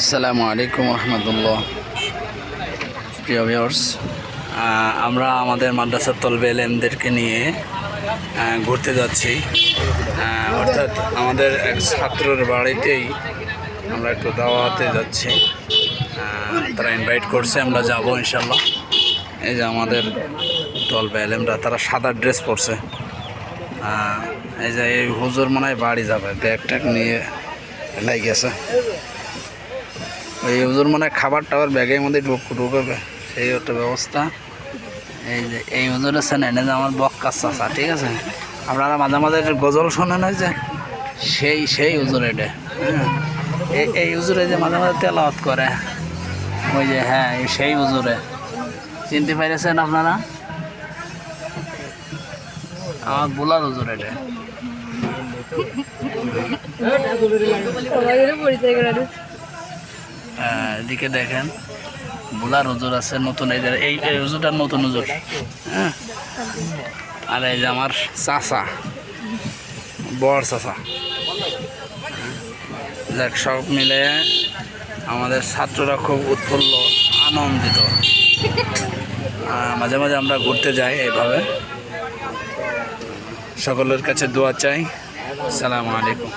আসসালামু আলাইকুম রহমতুল্লাহ। প্রিয় ভিউয়ার্স আমরা আমাদের মাদ্রাসার তলবে এলেমদেরকে নিয়ে ঘুরতে যাচ্ছি। অর্থাৎ আমাদের এক ছাত্রর বাড়িতেই আমরা একটু দাওয়াতে যাচ্ছি। তারা ইনভাইট করছে, আমরা যাব ইনশাল্লাহ এই যে আমাদের তলবে এলেমরা, তারা সাদা ড্রেস পরছে। এই যে এই হুজুর মনে হয় বাড়ি যাবে ব্যাগ ট্যাগ নিয়ে গেছে। এই হুজুর মানে খাবার টাবার ব্যাগের মধ্যে ঢুক, ঢুকাবে। সেই একটা ব্যবস্থা। এই যে, এই হুজুর আছেন এনে যে আমার বক্কা চাষা ঠিক আছে? আপনারা মাঝে মাঝে গজল শোনেন ওই যে, সেই সেই হুজুর এটা। হ্যাঁ? এই এই হুজুরে যে মাঝে মাঝে তেলাওয়াত করে। ওই যে হ্যাঁ সেই হুজুরে চিনতে পাইছেন আপনারা? আমার বোলার হুজুর এটা। এদিকে দেখেন, বোলার হুজুর আছে, নতুন এই এই এই নতুন হুজুর। হ্যাঁ? আর এই যে আমার চাচা বড় চাচা। যাক, সব মিলে আমাদের ছাত্ররা খুব উৎফুল্ল, আনন্দিত। মাঝে মাঝে আমরা ঘুরতে যাই এইভাবে। সকলের কাছে দোয়া চাই। সালামু আলাইকুম।